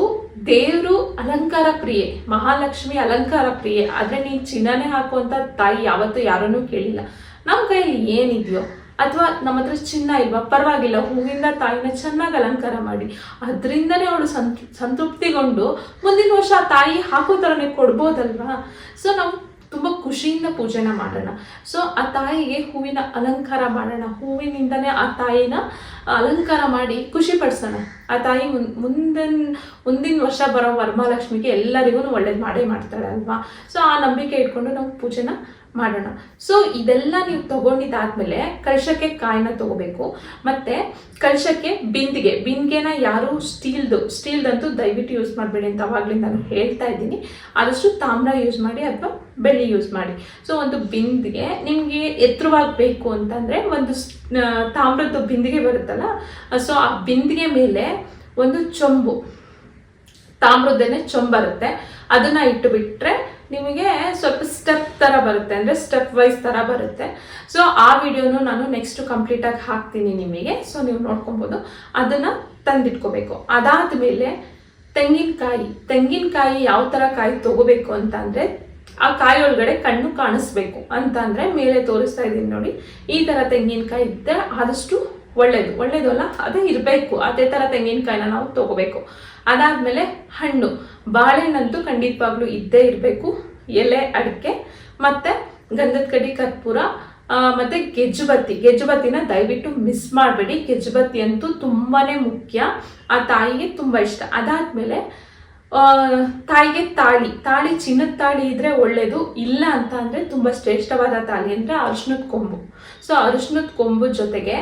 ದೇವರು ಅಲಂಕಾರ ಪ್ರಿಯೆ, ಮಹಾಲಕ್ಷ್ಮಿ ಅಲಂಕಾರ ಪ್ರಿಯೆ, ಆದರೆ ನೀನು ಚಿನ್ನನೇ ಹಾಕುವಂತ ತಾಯಿ ಯಾವತ್ತೂ ಯಾರನ್ನೂ ಕೇಳಿಲ್ಲ. ನಮ್ಮ ಕೈಯಲ್ಲಿ ಏನಿದೆಯೋ, ಅಥವಾ ನಮ್ಮ ಹತ್ರ ಚಿನ್ನ ಇಲ್ವಾ, ಪರವಾಗಿಲ್ಲ, ಹೂವಿಂದ ತಾಯಿನ ಚೆನ್ನಾಗಿ ಅಲಂಕಾರ ಮಾಡಿ. ಅದರಿಂದನೇ ಅವಳು ಸಂತೃ, ಸಂತೃಪ್ತಿಗೊಂಡು ಮುಂದಿನ ವರ್ಷ ತಾಯಿ ಹಾಕೋ ಥರನೇ ಕೊಡ್ಬೋದಲ್ವಾ? ಸೊ ನಾವು ತುಂಬ ಖುಷಿಯಿಂದ ಪೂಜೆನ ಮಾಡೋಣ. ಸೊ ಆ ತಾಯಿಗೆ ಹೂವಿನ ಅಲಂಕಾರ ಮಾಡೋಣ. ಹೂವಿನಿಂದನೇ ಆ ತಾಯಿನ ಅಲಂಕಾರ ಮಾಡಿ ಖುಷಿ ಪಡಿಸೋಣ. ಆ ತಾಯಿ ಮುಂದಿನ ಮುಂದಿನ ವರ್ಷ ಬರೋ ವರಮಹಾಲಕ್ಷ್ಮಿಗೆ ಎಲ್ಲರಿಗೂ ಒಳ್ಳೇದು ಮಾಡೇ ಮಾಡ್ತಾಳೆ ಅಲ್ವಾ? ಸೊ ಆ ನಂಬಿಕೆ ಇಟ್ಕೊಂಡು ನಾವು ಪೂಜೆನ ಮಾಡೋಣ. ಸೊ ಇದೆಲ್ಲ ನೀವು ತಗೊಂಡಿದ್ದಾದ್ಮೇಲೆ ಕಳಶಕ್ಕೆ ಕಾಯಿನ ತಗೋಬೇಕು. ಮತ್ತೆ ಕಳಶಕ್ಕೆ ಬಿಂದಿಗೆ. ಬಿಂದಿಗೆನ ಯಾರು ಸ್ಟೀಲ್ದು, ಸ್ಟೀಲ್ದಂತೂ ದಯವಿಟ್ಟು ಯೂಸ್ ಮಾಡಬೇಡಿ ಅಂತ ಅವಾಗಲೇ ನಾನು ಹೇಳ್ತಾ ಇದ್ದೀನಿ. ಆದಷ್ಟು ತಾಮ್ರ ಯೂಸ್ ಮಾಡಿ ಅಥವಾ ಬೆಳ್ಳಿ ಯೂಸ್ ಮಾಡಿ. ಸೊ ಒಂದು ಬಿಂದಿಗೆ ನಿಮಗೆ ಎತ್ತರವಾಗಿ ಬೇಕು ಅಂತಂದರೆ ಒಂದು ತಾಮ್ರದ್ದು ಬಿಂದಿಗೆ ಬರುತ್ತಲ್ಲ? ಸೊ ಆ ಬಿಂದಿಗೆ ಮೇಲೆ ಒಂದು ಚೊಂಬು. ತಾಮ್ರದ್ದೇನೆ ಚೊಂಬರುತ್ತೆ. ಅದನ್ನ ಇಟ್ಟು ಬಿಟ್ರೆ ನಿಮಗೆ ಸ್ವಲ್ಪ ಸ್ಟೆಪ್ ತರ ಬರುತ್ತೆ, ಅಂದ್ರೆ ಸ್ಟೆಪ್ ವೈಸ್ ತರ ಬರುತ್ತೆ. ಸೊ ಆ ವಿಡಿಯೋನು ನಾನು ನೆಕ್ಸ್ಟ್ ಕಂಪ್ಲೀಟ್ ಆಗಿ ಹಾಕ್ತೀನಿ ನಿಮಗೆ. ಸೊ ನೀವು ನೋಡ್ಕೊಬೋದು. ಅದನ್ನ ತಂದಿಟ್ಕೋಬೇಕು. ಅದಾದ್ಮೇಲೆ ತೆಂಗಿನಕಾಯಿ. ತೆಂಗಿನಕಾಯಿ ಯಾವ ತರ ಕಾಯಿ ತಗೋಬೇಕು ಅಂತ ಅಂದ್ರೆ, ಆ ಕಾಯಿ ಒಳಗಡೆ ಕಣ್ಣು ಕಾಣಿಸ್ಬೇಕು. ಅಂತ ಅಂದ್ರೆ ಮೇಲೆ ತೋರಿಸ್ತಾ ಇದ್ದೀನಿ ನೋಡಿ. ಈ ತರ ತೆಂಗಿನಕಾಯಿ ಇದ್ದರೆ ಆದಷ್ಟು ಒಳ್ಳೇದು. ಒಳ್ಳೇದು ಅಲ್ಲ, ಅದೇ ಇರಬೇಕು. ಅದೇ ಥರ ತೆಂಗಿನಕಾಯಿನ ನಾವು ತಗೋಬೇಕು. ಅದಾದ್ಮೇಲೆ ಹಣ್ಣು. ಬಾಳೆಹಣ್ಣಂತೂ ಖಂಡಿತವಾಗ್ಲೂ ಇದ್ದೇ ಇರಬೇಕು. ಎಲೆ, ಅಡಿಕೆ, ಮತ್ತೆ ಗಂಧದ ಕಡ್ಡಿ ಕರ್ಪೂರ ಮತ್ತೆ ಗೆಜ್ಜುಬತ್ತಿ ಗೆಜ್ಜುಬತ್ತಿನ ದಯವಿಟ್ಟು ಮಿಸ್ ಮಾಡಬೇಡಿ. ಗೆಜ್ಜುಬತ್ತಿ ಅಂತೂ ತುಂಬಾನೇ ಮುಖ್ಯ. ಆ ತಾಯಿಗೆ ತುಂಬ ಇಷ್ಟ. ಅದಾದ್ಮೇಲೆ ತಾಯಿಗೆ ತಾಳಿ. ತಾಳಿ, ಚಿನ್ನದ ತಾಳಿ ಇದ್ರೆ ಒಳ್ಳೇದು. ಇಲ್ಲ ಅಂತ ಅಂದ್ರೆ ತುಂಬಾ ಶ್ರೇಷ್ಠವಾದ ತಾಳಿ ಅಂದ್ರೆ ಅರಿಶಿನದ ಕೊಂಬು. ಸೊ ಅರಿಶಿನದ ಕೊಂಬು ಜೊತೆಗೆ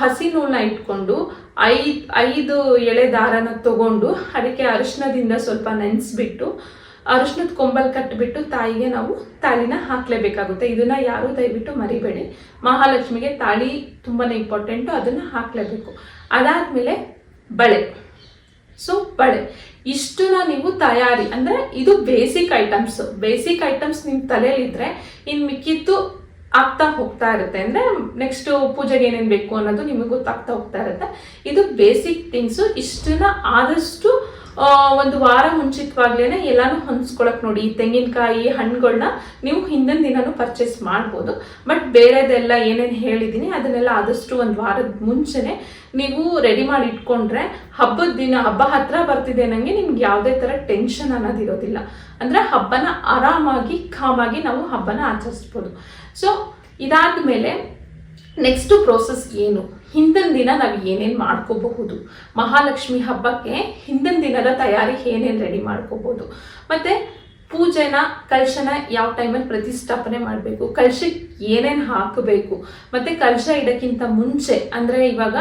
ಹಸಿ ನೂಲನ್ನ ಇಟ್ಕೊಂಡು ಐದ್, ಐದು ಎಳೆ ದಾರನ ತಗೊಂಡು ಅದಕ್ಕೆ ಅರಿಶಿನದಿಂದ ಸ್ವಲ್ಪ ನೆನೆಸ್ಬಿಟ್ಟು ಅರಿಶಿನದ ಕೊಂಬಲ್ ಕಟ್ಬಿಟ್ಟು ತಾಯಿಗೆ ನಾವು ತಾಳಿನ ಹಾಕ್ಲೇಬೇಕಾಗುತ್ತೆ. ಇದನ್ನ ಯಾರು ದಯವಿಟ್ಟು ಮರಿಬೇಡಿ. ಮಹಾಲಕ್ಷ್ಮಿಗೆ ತಾಳಿ ತುಂಬಾ ಇಂಪಾರ್ಟೆಂಟು ಅದನ್ನ ಹಾಕ್ಲೇಬೇಕು. ಅದಾದ್ಮೇಲೆ ಬಳೆ. ಸೊ ಬಳೆ. ಇಷ್ಟನ್ನ ನೀವು ತಯಾರಿ, ಅಂದ್ರೆ ಇದು ಬೇಸಿಕ್ ಐಟಮ್ಸ್ ಬೇಸಿಕ್ ಐಟಮ್ಸ್ ನಿಮ್ ತಲೆಯಲ್ಲಿದ್ರೆ ಇನ್ ಮಿಕ್ಕಿದ್ದು ಆಗ್ತಾ ಹೋಗ್ತಾ ಇರುತ್ತೆ ಅಂದ್ರೆ ನೆಕ್ಸ್ಟ್ ಪೂಜೆಗೆ ಏನೇನು ಬೇಕು ಅನ್ನೋದು ನಿಮಗೆ ಗೊತ್ತಾಗ್ತಾ ಹೋಗ್ತಾ ಇರುತ್ತೆ. ಇದು ಬೇಸಿಕ್ ಥಿಂಗ್ಸ್ ಇಷ್ಟನ್ನ ಆದಷ್ಟು ಒಂದು ವಾರ ಮುಂಚಿತವಾಗ್ಲೇ ಎಲ್ಲಾನು ಹೊಂದ್ಸ್ಕೊಳಕ್ ನೋಡಿ. ತೆಂಗಿನಕಾಯಿ ಹಣ್ಣುಗಳನ್ನ ನೀವು ಹಿಂದಿನ ದಿನನೂ ಪರ್ಚೇಸ್ ಮಾಡ್ಬೋದು. ಬಟ್ ಬೇರೆದೆಲ್ಲ ಏನೇನು ಹೇಳಿದ್ದೀನಿ ಅದನ್ನೆಲ್ಲ ಆದಷ್ಟು ಒಂದು ವಾರದ ಮುಂಚೆನೆ ನೀವು ರೆಡಿ ಮಾಡಿ ಇಟ್ಕೊಂಡ್ರೆ ಹಬ್ಬದ ದಿನ, ಹಬ್ಬ ಹತ್ರ ಬರ್ತಿದೆ ನಂಗೆ ನಿಮ್ಗೆ ಯಾವುದೇ ಥರ ಟೆನ್ಷನ್ ಅನ್ನೋದಿರೋದಿಲ್ಲ ಅಂದ್ರೆ ಹಬ್ಬನ ಆರಾಮಾಗಿ, ಕಾಮಾಗಿ ನಾವು ಹಬ್ಬನ ಆಚರಿಸ್ಬೋದು. ಸೊ ಇದಾದ ಮೇಲೆ ನೆಕ್ಸ್ಟ್ ಪ್ರೋಸೆಸ್ ಏನು? ಹಿಂದಿನ ದಿನ ನಾವು ಏನೇನು ಮಾಡ್ಕೋಬಹುದು? ಮಹಾಲಕ್ಷ್ಮಿ ಹಬ್ಬಕ್ಕೆ ಹಿಂದಿನ ದಿನದ ತಯಾರಿ ಏನೇನು ರೆಡಿ ಮಾಡ್ಕೋಬಹುದು? ಮತ್ತೆ ಪೂಜೆನ, ಕಲಶನ ಯಾವ ಟೈಮಲ್ಲಿ ಪ್ರತಿಷ್ಠಾಪನೆ ಮಾಡಬೇಕು? ಕಲಶಕ್ಕೆ ಏನೇನು ಹಾಕಬೇಕು? ಮತ್ತೆ ಕಲಶ ಇಡೋಕ್ಕಿಂತ ಮುಂಚೆ, ಅಂದರೆ ಇವಾಗ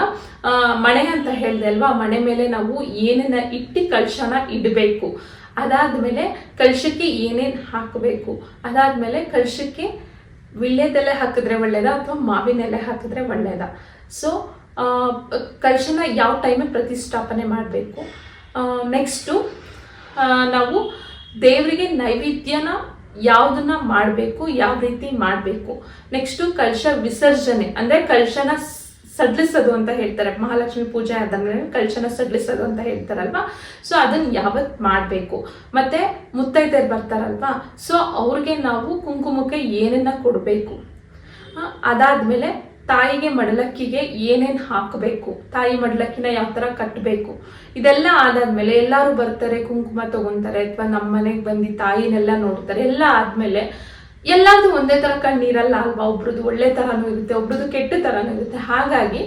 ಮಣೆ ಅಂತ ಹೇಳಿದೆ ಅಲ್ವಾ? ಮಣೆ ಮೇಲೆ ನಾವು ಏನೇನ ಇಟ್ಟು ಕಲಶನ ಇಡಬೇಕು? ಅದಾದ್ಮೇಲೆ ಕಲಶಕ್ಕೆ ಏನೇನು ಹಾಕಬೇಕು? ಅದಾದಮೇಲೆ ಕಲಶಕ್ಕೆ ವಿಳ್ಯದೆಲೆ ಹಾಕಿದ್ರೆ ಒಳ್ಳೇದಾ ಅಥವಾ ಮಾವಿನ ಎಲೆ ಹಾಕಿದ್ರೆ ಒಳ್ಳೇದಾ? ಸೊ ಕಲಶನ ಯಾವ ಟೈಮಿಗೆ ಪ್ರತಿಷ್ಠಾಪನೆ ಮಾಡಬೇಕು? ನೆಕ್ಸ್ಟು ನಾವು ದೇವರಿಗೆ ನೈವೇದ್ಯನ ಯಾವುದನ್ನ ಮಾಡಬೇಕು, ಯಾವ ರೀತಿ ಮಾಡಬೇಕು? ನೆಕ್ಸ್ಟು ಕಲಶ ವಿಸರ್ಜನೆ. ಅಂದರೆ ಕಲಶನ ಸಡ್ಲಿಸೋದು ಅಂತ ಹೇಳ್ತಾರೆ. ಮಹಾಲಕ್ಷ್ಮಿ ಪೂಜೆ ಆದಂಗೆ ಕಳಶನ ಸಡ್ಲಿಸೋದು ಅಂತ ಹೇಳ್ತಾರಲ್ವಾ? ಸೊ ಅದನ್ನ ಯಾವತ್ ಮಾಡಬೇಕು? ಮತ್ತೆ ಮುತ್ತೈದೆಯರು ಬರ್ತಾರಲ್ವಾ? ಸೊ ಅವ್ರಿಗೆ ನಾವು ಕುಂಕುಮಕ್ಕೆ ಏನನ್ನ ಕೊಡಬೇಕು? ಅದಾದ್ಮೇಲೆ ತಾಯಿಗೆ ಮಡಲಕ್ಕಿಗೆ ಏನೇನು ಹಾಕಬೇಕು? ತಾಯಿ ಮಡಲಕ್ಕಿನ ಯಾವ ಥರ ಕಟ್ಟಬೇಕು ಇದೆಲ್ಲ ಆದಾದ್ಮೇಲೆ ಎಲ್ಲರೂ ಬರ್ತಾರೆ, ಕುಂಕುಮ ತಗೊಂತಾರೆ, ಅಥವಾ ನಮ್ಮ ಮನೆಗೆ ಬಂದು ತಾಯಿನೆಲ್ಲ ನೋಡ್ತಾರೆ. ಎಲ್ಲ ಆದ್ಮೇಲೆ ಎಲ್ಲಾರ್ದು ಒಂದೇ ಥರ ಕಣ್ಣೀರಲ್ಲ ಅಲ್ವಾ? ಒಬ್ರದ್ದು ಒಳ್ಳೆ ಥರನೂ ಇರುತ್ತೆ ಒಬ್ರದ್ದು ಕೆಟ್ಟ ಥರನೂ ಇರುತ್ತೆ. ಹಾಗಾಗಿ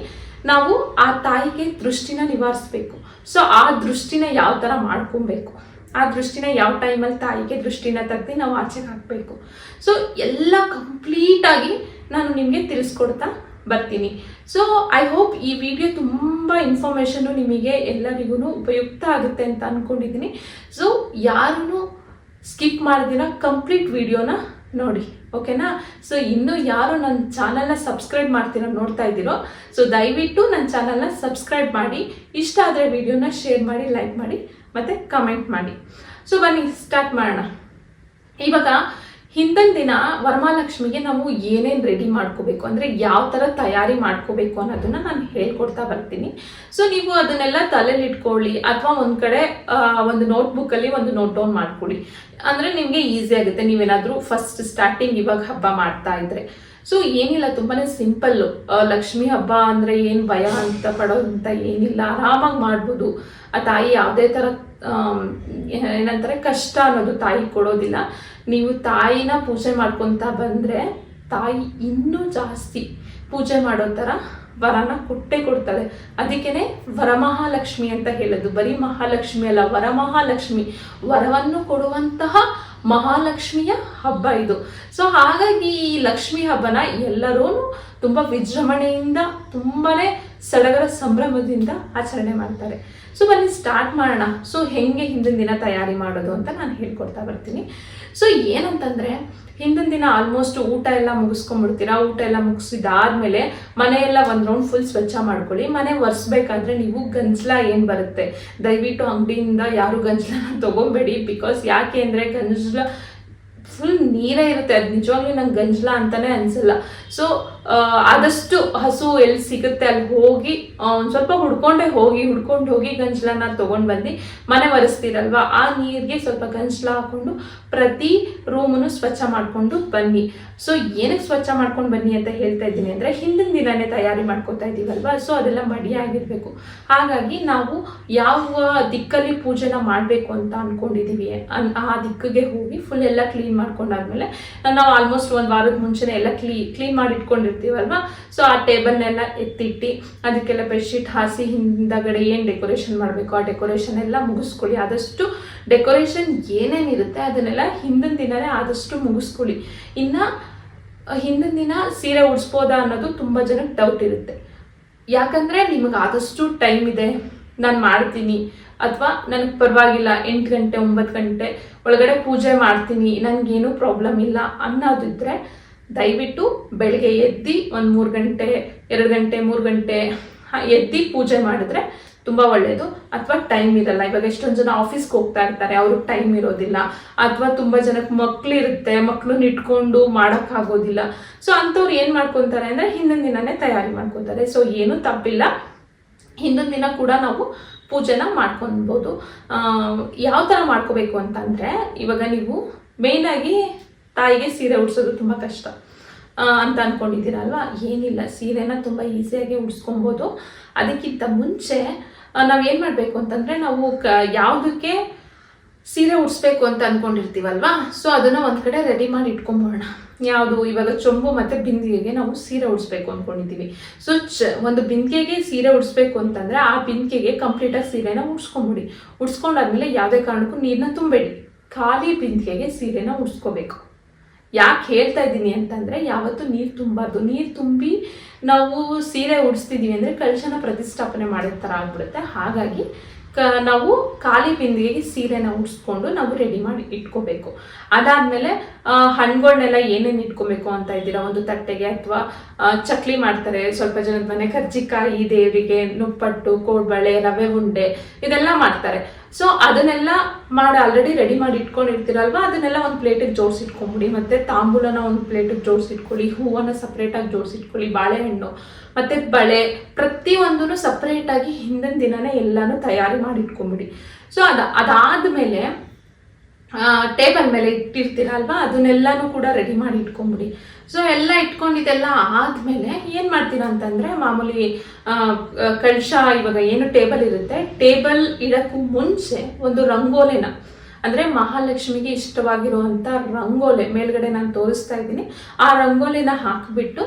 ನಾವು ಆ ತಾಯಿಗೆ ದೃಷ್ಟಿನ ನಿವಾರಿಸ್ಬೇಕು. ಸೊ ಆ ದೃಷ್ಟಿನ ಯಾವ ಥರ ಮಾಡ್ಕೊಬೇಕು? ಆ ದೃಷ್ಟಿನ ಯಾವ ಟೈಮಲ್ಲಿ ತಾಯಿಗೆ ದೃಷ್ಟಿನ ತೆಗ್ದು ನಾವು ಆಚೆಗೆ ಹಾಕಬೇಕು? ಸೊ ಎಲ್ಲ ಕಂಪ್ಲೀಟಾಗಿ ನಾನು ನಿಮಗೆ ತಿಳಿಸ್ಕೊಡ್ತಾ ಬರ್ತೀನಿ. ಸೊ ಐ ಹೋಪ್ ಈ ವಿಡಿಯೋ ತುಂಬ ಇನ್ಫಾರ್ಮೇಷನ್ನು ನಿಮಗೆ ಎಲ್ಲರಿಗೂ ಉಪಯುಕ್ತ ಆಗುತ್ತೆ ಅಂತ ಅಂದ್ಕೊಂಡಿದ್ದೀನಿ ಸೊ ಯಾರನ್ನು ಸ್ಕಿಪ್ ಮಾಡಿದಿರ ಕಂಪ್ಲೀಟ್ ವಿಡಿಯೋನ ನೋಡಿ ಓಕೆನಾ ಸೊ ಇನ್ನೂ ಯಾರು ನನ್ನ ಚಾನಲ್ನ ಸಬ್ಸ್ಕ್ರೈಬ್ ಮಾಡ್ತಿರೋ ನೋಡ್ತಾ ಇದ್ದೀರೋ ಸೊ ದಯವಿಟ್ಟು ನನ್ನ ಚಾನಲ್ನ ಸಬ್ಸ್ಕ್ರೈಬ್ ಮಾಡಿ, ಇಷ್ಟ ಆದರೆ ವಿಡಿಯೋನ ಶೇರ್ ಮಾಡಿ ಲೈಕ್ ಮಾಡಿ, ಮತ್ತು ಕಮೆಂಟ್ ಮಾಡಿ. ಸೊ ಬನ್ನಿ ಸ್ಟಾರ್ಟ್ ಮಾಡೋಣ. ಇವಾಗ ಹಿಂದಿನ ದಿನ ವರಮಹಾಲಕ್ಷ್ಮಿಗೆ ನಾವು ಏನೇನು ರೆಡಿ ಮಾಡ್ಕೋಬೇಕು, ಅಂದರೆ ಯಾವ ಥರ ತಯಾರಿ ಮಾಡ್ಕೋಬೇಕು ಅನ್ನೋದನ್ನ ನಾನು ಹೇಳ್ಕೊಡ್ತಾ ಬರ್ತೀನಿ. ಸೊ ನೀವು ಅದನ್ನೆಲ್ಲ ತಲೆಯಲ್ಲಿ ಇಟ್ಕೊಳ್ಳಿ, ಅಥವಾ ಒಂದು ಕಡೆ ಒಂದು ನೋಟ್ಬುಕ್ಕಲ್ಲಿ ಒಂದು ನೋಟ್ ಡೌನ್ ಮಾಡ್ಕೊಳ್ಳಿ. ಅಂದರೆ ನಿಮಗೆ ಈಸಿ ಆಗುತ್ತೆ, ನೀವೇನಾದರೂ ಫಸ್ಟ್ ಸ್ಟಾರ್ಟಿಂಗ್ ಇವಾಗ ಹಬ್ಬ ಮಾಡ್ತಾ ಇದ್ರೆ. ಸೊ ಏನಿಲ್ಲ, ತುಂಬಾನೇ ಸಿಂಪಲ್ಲು ಲಕ್ಷ್ಮಿ ಹಬ್ಬ ಅಂದರೆ ಏನು ಭಯ ಅಂತ ಪಡೋದಂತ ಏನಿಲ್ಲ. ಆರಾಮಾಗಿ ಮಾಡ್ಬೋದು. ಆ ತಾಯಿ ಯಾವುದೇ ಥರ ಏನಂತಾರೆ, ಕಷ್ಟ ಅನ್ನೋದು ತಾಯಿ ಕೊಡೋದಿಲ್ಲ. ನೀವು ತಾಯಿನ ಪೂಜೆ ಮಾಡ್ಕೊತಾ ಬಂದರೆ ತಾಯಿ ಇನ್ನೂ ಜಾಸ್ತಿ ಪೂಜೆ ಮಾಡೋ ಥರ ವರನ ಕೊಟ್ಟೆ ಕೊಡ್ತಾಳೆ ಅದಕ್ಕೇನೆ ವರಮಹಾಲಕ್ಷ್ಮಿ ಅಂತ ಹೇಳೋದು. ಬರೀ ಮಹಾಲಕ್ಷ್ಮಿ ಅಲ್ಲ, ವರಮಹಾಲಕ್ಷ್ಮಿ ವರವನ್ನು ಕೊಡುವಂತಹ ಮಹಾಲಕ್ಷ್ಮಿಯ ಹಬ್ಬ ಇದು. ಸೊ ಹಾಗಾಗಿ ಈ ಲಕ್ಷ್ಮಿ ಹಬ್ಬನ ಎಲ್ಲರೂ ತುಂಬ ವಿಜೃಂಭಣೆಯಿಂದ, ತುಂಬಾನೇ ಸಡಗರ ಸಂಭ್ರಮದಿಂದ ಆಚರಣೆ ಮಾಡ್ತಾರೆ. ಸೊ ಬನ್ನಿ ಸ್ಟಾರ್ಟ್ ಮಾಡೋಣ. ಸೊ ಹೆಂಗೆ ಹಿಂದಿನ ದಿನ ತಯಾರಿ ಮಾಡೋದು ಅಂತ ನಾನು ಹೇಳ್ಕೊಡ್ತಾ ಬರ್ತೀನಿ. ಸೊ ಏನಂತಂದ್ರೆ, ಹಿಂದಿನ ದಿನ ಆಲ್ಮೋಸ್ಟ್ ಊಟ ಎಲ್ಲ ಮುಗಿಸ್ಕೊಂಡ್ಬಿಡ್ತೀರಾ? ಊಟ ಎಲ್ಲ ಮುಗಿಸಿದಾದ್ಮೇಲೆ ಮನೆಯೆಲ್ಲ ಒಂದು ರೌಂಡ್ ಫುಲ್ ಸ್ವಚ್ಛ ಮಾಡ್ಕೊಳ್ಳಿ. ಮನೆ ಒರೆಸ್ಬೇಕಾದ್ರೆ ನೀವು ಗಂಜಲ ಏನು ಬರುತ್ತೆ? ದಯವಿಟ್ಟು ಅಂಗಡಿಯಿಂದ ಯಾರು ಗಂಜಲನ ತಗೊಂಬೇಡಿ. ಬಿಕಾಸ್ ಯಾಕೆ ಅಂದರೆ ಗಂಜಲ ಫುಲ್ ನೀರೇ ಇರುತ್ತೆ. ಅದು ನಿಜವಾಗ್ಲೂ ನಂಗೆ ಗಂಜ್ಲ ಅಂತಾನೆ ಅನ್ಸಲ್ಲ. ಸೊ ಆದಷ್ಟು ಹಸು ಎಲ್ಲಿ ಸಿಗುತ್ತೆ, ಅಲ್ಲಿ ಹೋಗಿ ಒಂದು ಸ್ವಲ್ಪ ಹುಡ್ಕೊಂಡೆ ಹೋಗಿ, ಹುಡ್ಕೊಂಡು ಹೋಗಿ ಗಂಜ್ಲನ್ನ ತೊಗೊಂಡು ಬಂದು ಮನೆ ಒರೆಸ್ತೀರಲ್ವಾ, ಆ ನೀರಿಗೆ ಸ್ವಲ್ಪ ಗಂಜ್ಲ ಹಾಕೊಂಡು ಪ್ರತಿ ರೂಮನ್ನು ಸ್ವಚ್ಛ ಮಾಡಿಕೊಂಡು ಬನ್ನಿ. ಸೊ ಏನಕ್ಕೆ ಸ್ವಚ್ಛ ಮಾಡ್ಕೊಂಡು ಬನ್ನಿ ಅಂತ ಹೇಳ್ತಾ ಇದ್ದೀನಿ ಅಂದರೆ, ಹಿಂದಿನ ದಿನನೇ ತಯಾರಿ ಮಾಡ್ಕೊತಾ ಇದ್ದೀವಲ್ವಾ ಸೊ ಅದೆಲ್ಲ ಮಡಿಯಾಗಿರಬೇಕು ಹಾಗಾಗಿ ನಾವು ಯಾವ ದಿಕ್ಕಲ್ಲಿ ಪೂಜೆನ ಮಾಡಬೇಕು ಅಂತ ಅಂದ್ಕೊಂಡಿದ್ದೀವಿ ಆ ದಿಕ್ಕಿಗೆ ಹೋಗಿ ಫುಲ್ ಎಲ್ಲ ಕ್ಲೀನ್ ಮಾಡ್ಕೊಂಡಾದ್ಮೇಲೆ, ನಾವು ಆಲ್ಮೋಸ್ಟ್ ಒಂದು ವಾರದ ಮುಂಚೆನೇ ಎಲ್ಲ ಕ್ಲೀ ಕ್ಲೀನ್ ಮಾಡಿ ಇಟ್ಕೊಂಡಿರ್ತೀವಲ್ವಾ ಸೊ ಆ ಟೇಬಲ್ನೆಲ್ಲ ಎತ್ತಿಟ್ಟು ಅದಕ್ಕೆಲ್ಲ ಬೆಡ್ಶೀಟ್ ಹಾಸಿ ಹಿಂದಗಡೆ ಏನು ಡೆಕೋರೇಷನ್ ಮಾಡಬೇಕು, ಆ ಡೆಕೋರೇಷನ್ ಎಲ್ಲ ಮುಗಿಸ್ಕೊಳ್ಳಿ. ಆದಷ್ಟು ಡೆಕೋರೇಷನ್ ಏನೇನಿರುತ್ತೆ ಅದನ್ನೆಲ್ಲ ಹಿಂದಿನ ದಿನವೇ ಆದಷ್ಟು ಮುಗಿಸ್ಕೊಳ್ಳಿ. ಇನ್ನು ಹಿಂದಿನ ದಿನ ಸೀರೆ ಉಡಿಸ್ಬೋದಾ ಅನ್ನೋದು ತುಂಬ ಜನಕ್ಕೆ ಡೌಟ್ ಇರುತ್ತೆ. ಯಾಕಂದರೆ ನಿಮಗೆ ಆದಷ್ಟು ಟೈಮ್ ಇದೆ, ನಾನು ಮಾಡ್ತೀನಿ. ಅಥವಾ ನನಗೆ ಪರವಾಗಿಲ್ಲ, ಎಂಟು ಗಂಟೆ, ಒಂಬತ್ತು ಗಂಟೆ ಒಳಗಡೆ ಪೂಜೆ ಮಾಡ್ತೀನಿ ನನಗೇನು ಪ್ರಾಬ್ಲಮ್ ಇಲ್ಲ ಅನ್ನೋದಿದ್ರೆ ದಯವಿಟ್ಟು ಬೆಳಗ್ಗೆ ಎದ್ದು ಒಂದು ಮೂರು ಗಂಟೆ, ಎರಡು ಗಂಟೆ, ಮೂರು ಗಂಟೆ ಎದ್ದಿ ಪೂಜೆ ಮಾಡಿದ್ರೆ ತುಂಬ ಒಳ್ಳೆಯದು ಅಥವಾ ಟೈಮ್ ಇರಲ್ಲ. ಇವಾಗ ಎಷ್ಟೊಂದು ಜನ ಆಫೀಸ್ಗೆ ಹೋಗ್ತಾ ಇರ್ತಾರೆ. ಅವ್ರಿಗೆ ಟೈಮ್ ಇರೋದಿಲ್ಲ. ಅಥವಾ ತುಂಬ ಜನಕ್ಕೆ ಮಕ್ಳು ಇರುತ್ತೆ ಮಕ್ಳನ್ನ ಇಟ್ಕೊಂಡು ಮಾಡೋಕ್ಕಾಗೋದಿಲ್ಲ ಸೊ ಅಂಥವ್ರು ಏನು ಮಾಡ್ಕೊತಾರೆ ಅಂದರೆ ಹಿಂದಿನ ದಿನನೇ ತಯಾರಿ ಮಾಡ್ಕೊತಾರೆ. ಸೊ ಏನೂ ತಪ್ಪಿಲ್ಲ. ಹಿಂದಿನ ದಿನ ಕೂಡ ನಾವು ಪೂಜೆನ ಮಾಡ್ಕೊಬೋದು ಯಾವ ಥರ ಮಾಡ್ಕೋಬೇಕು ಅಂತಂದರೆ, ಇವಾಗ ನೀವು ಮೇಯ್ನಾಗಿ ತಾಯಿಗೆ ಸೀರೆ ಉಡ್ಸೋದು ತುಂಬ ಕಷ್ಟ. ಅಂತ ಅಂದ್ಕೊಂಡಿದ್ದೀರಲ್ವಾ ಏನಿಲ್ಲ, ಸೀರೆನ ತುಂಬ ಈಸಿಯಾಗಿ ಉಡ್ಸ್ಕೊಬೋದು. ಅದಕ್ಕಿಂತ ಮುಂಚೆ ನಾವು ಏನು ಮಾಡಬೇಕು ಅಂತಂದರೆ ನಾವು ಕ, ಯಾವುದಕ್ಕೆ ಸೀರೆ ಉಡಿಸ್ಬೇಕು ಅಂತ ಅಂದ್ಕೊಂಡಿರ್ತೀವಲ್ವಾ ಸೊ ಅದನ್ನು ಒಂದು ಕಡೆ ರೆಡಿ ಮಾಡಿ ಇಟ್ಕೊಂಬೋಣ. ಯಾವುದು? ಇವಾಗ ಚೊಂಬು ಮತ್ತು ಬಿಂದಿಗೆಗೆ ನಾವು ಸೀರೆ ಉಡಿಸ್ಬೇಕು ಅಂದ್ಕೊಂಡಿದ್ದೀವಿ ಸೊ ಚ, ಒಂದು ಬಿಂದಿಗೆಗೆ ಸೀರೆ ಉಡಿಸ್ಬೇಕು ಅಂತಂದರೆ ಆ ಬಿಂದಿಗೆಗೆ ಕಂಪ್ಲೀಟಾಗಿ ಸೀರೆನ ಉಡ್ಸ್ಕೊಂಬಿಡಿ. ಉಡ್ಸ್ಕೊಂಡಾದ್ಮೇಲೆ ಯಾವುದೇ ಕಾರಣಕ್ಕೂ ನೀರನ್ನ ತುಂಬಬೇಡಿ ಖಾಲಿ ಬಿಂದಿಗೆಗೆ ಸೀರೆನ ಉಡ್ಸ್ಕೋಬೇಕು. ಯಾಕೆ ಹೇಳ್ತಾ ಇದ್ದೀನಿ ಅಂತಂದರೆ ಯಾವತ್ತೂ ನೀರು ತುಂಬಾರ್ದು. ನೀರು ತುಂಬಿ ನಾವು ಸೀರೆ ಉಡಿಸ್ತಿದ್ದೀವಿ ಅಂದರೆ ಕಳಶನ ಪ್ರತಿಷ್ಠಾಪನೆ ಮಾಡಿದ ಥರ ಆಗ್ಬಿಡುತ್ತೆ. ಹಾಗಾಗಿ ಕ, ನಾವು ಖಾಲಿ ಬಿಂದಿಗೆಗೆ ಸೀರೆನ ಉಡಿಸ್ಕೊಂಡು ನಾವು ರೆಡಿ ಮಾಡಿ ಇಟ್ಕೋಬೇಕು. ಅದಾದಮೇಲೆ ಹಣ್ಣುಗಳನ್ನೆಲ್ಲ ಏನೇನು ಇಟ್ಕೋಬೇಕು ಅಂತ ಇದ್ದೀರಾ? ಒಂದು ತಟ್ಟೆಗೆ ಅಥವಾ ಚಕ್ಲಿ ಮಾಡ್ತಾರೆ. ಸ್ವಲ್ಪ ಜನದ ಮನೆ ಕರ್ಜಿಕಾಯಿ ದೇವರಿಗೆ ನುಪ್ಪಟ್ಟು, ಕೋಡ್ಬಳೆ, ರವೆ ಉಂಡೆ, ಇದೆಲ್ಲ ಮಾಡ್ತಾರೆ. ಸೊ ಅದನ್ನೆಲ್ಲ ಮಾಡಿ ಆಲ್ರೆಡಿ ರೆಡಿ ಮಾಡಿ ಇಟ್ಕೊಂಡಿರ್ತೀರಲ್ವಾ? ಅದನ್ನೆಲ್ಲ ಒಂದು ಪ್ಲೇಟಿಗೆ ಜೋಡಿಸಿಟ್ಕೊಂಬಿಡಿ ಮತ್ತು ತಾಂಬೂಲನ ಒಂದು ಪ್ಲೇಟಿಗೆ ಜೋಡಿಸಿಟ್ಕೊಳ್ಳಿ ಹೂವನ್ನು ಸಪ್ರೇಟಾಗಿ ಜೋಡಿಸಿಟ್ಕೊಳ್ಳಿ ಬಾಳೆಹಣ್ಣು, ಮತ್ತು ಬಳೆ ಪ್ರತಿಯೊಂದೂ ಸಪ್ರೇಟಾಗಿ ಹಿಂದಿನ ದಿನನೇ ಎಲ್ಲನೂ ತಯಾರಿ ಮಾಡಿ ಇಟ್ಕೊಂಬಿಡಿ. ಸೊ ಅದು, ಅದಾದಮೇಲೆ ಟೇಬಲ್ ಮೇಲೆ ಇಟ್ಟಿರ್ತೀರಲ್ವಾ? ಅದನ್ನೆಲ್ಲನೂ ಕೂಡ ರೆಡಿ ಮಾಡಿ ಇಟ್ಕೊಂಬಿಡಿ ಸೊ ಎಲ್ಲ ಇಟ್ಕೊಂಡಿದ್ದೆಲ್ಲ ಆದಮೇಲೆ ಏನು ಮಾಡ್ತೀರ ಅಂತಂದರೆ, ಮಾಮೂಲಿ ಕಳಶ ಇವಾಗ ಏನು ಟೇಬಲ್ ಇರುತ್ತೆ? ಟೇಬಲ್ ಇಡಕ್ಕೂ ಮುಂಚೆ ಒಂದು ರಂಗೋಲೆನ, ಅಂದರೆ ಮಹಾಲಕ್ಷ್ಮಿಗೆ ಇಷ್ಟವಾಗಿರುವಂಥ ರಂಗೋಲೆ, ಮೇಲ್ಗಡೆ ನಾನು ತೋರಿಸ್ತಾ ಇದ್ದೀನಿ. ಆ ರಂಗೋಲಿನ ಹಾಕಿಬಿಟ್ಟು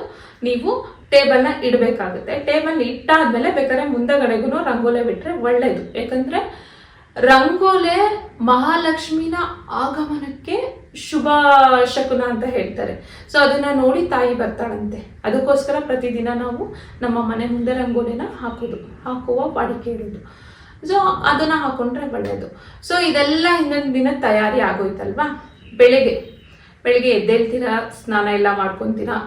ನೀವು ಟೇಬಲ್ನ ಇಡಬೇಕಾಗುತ್ತೆ. ಟೇಬಲ್ ಇಟ್ಟಾದ್ಮೇಲೆ ಬೇಕಾದ್ರೆ ಮುಂದಗಡೆಗೂ ರಂಗೋಲೆ ಬಿಟ್ಟರೆ ಒಳ್ಳೆಯದು ಯಾಕಂದರೆ ರಂಗೋಲೆ ಮಹಾಲಕ್ಷ್ಮಿನ ಆಗಮನಕ್ಕೆ ಶುಭ ಶಕುನ ಅಂತ ಹೇಳ್ತಾರೆ. ಸೊ ಅದನ್ನ ನೋಡಿ ತಾಯಿ ಬರ್ತಾಳಂತೆ. ಅದಕ್ಕೋಸ್ಕರ ಪ್ರತಿದಿನ ನಾವು ನಮ್ಮ ಮನೆ ಮುಂದೆ ರಂಗೋಲಿನ ಹಾಕೋದು, ಹಾಕುವ ಬಾಡಿಕೆ ಇರೋದು ಸೊ ಅದನ್ನ ಹಾಕೊಂಡ್ರೆ ಒಳ್ಳೆಯದು ಸೊ ಇದೆಲ್ಲ ಇನ್ನೊಂದು ದಿನ ತಯಾರಿ ಆಗೋಯ್ತಲ್ವಾ? ಬೆಳಿಗ್ಗೆ ಬೆಳಿಗ್ಗೆ ಎದ್ದೇಳ್ತೀರಾ, ಸ್ನಾನ ಎಲ್ಲ ಮಾಡ್ಕೊತೀರಾ?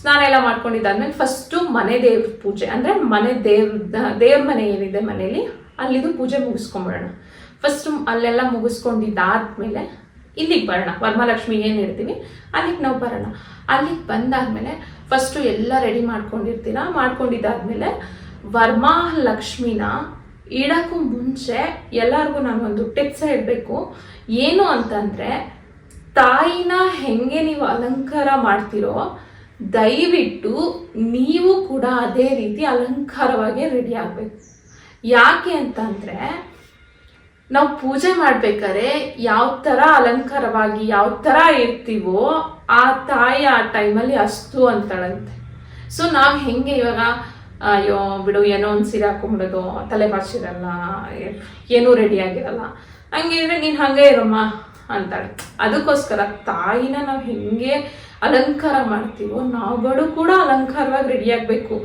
ಸ್ನಾನ ಎಲ್ಲ ಮಾಡ್ಕೊಂಡಿದ್ದಾದ್ಮೇಲೆ ಫಸ್ಟು ಮನೆ ದೇವ್ರ ಪೂಜೆ, ಅಂದರೆ ಮನೆ ದೇವ್ರ ದೇವ್ರ ಮನೆ ಏನಿದೆ ಮನೇಲಿ, ಅಲ್ಲಿದು ಪೂಜೆ ಮುಗಿಸ್ಕೊಂಬಿಡೋಣ. ಫಸ್ಟ್ ಅಲ್ಲೆಲ್ಲ ಮುಗಿಸ್ಕೊಂಡಿದ್ದಾದ್ಮೇಲೆ ಇಲ್ಲಿಗೆ ಬರೋಣ. ವರಮಹಾಲಕ್ಷ್ಮಿ ಏನು ಇರ್ತೀವಿ ಅಲ್ಲಿಗೆ ನಾವು ಬರೋಣ. ಅಲ್ಲಿಗೆ ಬಂದಾದ್ಮೇಲೆ ಫಸ್ಟು ಎಲ್ಲ ರೆಡಿ ಮಾಡ್ಕೊಂಡಿರ್ತೀರ? ಮಾಡ್ಕೊಂಡಿದ್ದಾದ್ಮೇಲೆ ವರಮಹಾಲಕ್ಷ್ಮಿನ ಇಡೋಕ್ಕೂ ಮುಂಚೆ ಎಲ್ಲರಿಗೂ ನಾನು ಒಂದು ಟಿಪ್ಸ್ ಹೇಳಬೇಕು. ಏನು ಅಂತಂದರೆ, ತಾಯಿನ ಹೆಂಗೆ ನೀವು ಅಲಂಕಾರ ಮಾಡ್ತಿರೋ, ದಯವಿಟ್ಟು ನೀವು ಕೂಡ ಅದೇ ರೀತಿ ಅಲಂಕಾರವಾಗಿ ರೆಡಿ ಆಗಬೇಕು. ಯಾಕೆ ಅಂತಂದರೆ ನಾವು ಪೂಜೆ ಮಾಡ್ಬೇಕಾದ್ರೆ ಯಾವ ತರ ಅಲಂಕಾರವಾಗಿ ಯಾವ ತರ ಇರ್ತೀವೋ ಆ ತಾಯಿ ಆ ಟೈಮಲ್ಲಿ ಅಷ್ಟು ಅಂತಾಳಂತೆ. ಸೊ ನಾವು ಹೆಂಗೆ ಇವಾಗ, ಅಯ್ಯೋ ಬಿಡು ಏನೋ ಒಂದು ಸೀರೆ ಹಾಕೊಂಡ್ಬಿಡೋದು ತಲೆ ಬಾಚಿರಲ್ಲ ಏನೂ ರೆಡಿ ಆಗಿರಲ್ಲ. ಹಂಗಿದ್ರೆ ನೀನು ಹಾಗೆ ಇರಮ್ಮ ಅಂತಾಳೆ. ಅದಕ್ಕೋಸ್ಕರ ತಾಯಿನ ನಾವು ಹೆಂಗೆ ಅಲಂಕಾರ ಮಾಡ್ತೀವೋ, ನಾವುಗಳು ಕೂಡ ಅಲಂಕಾರವಾಗಿ ರೆಡಿ ಆಗಬೇಕು.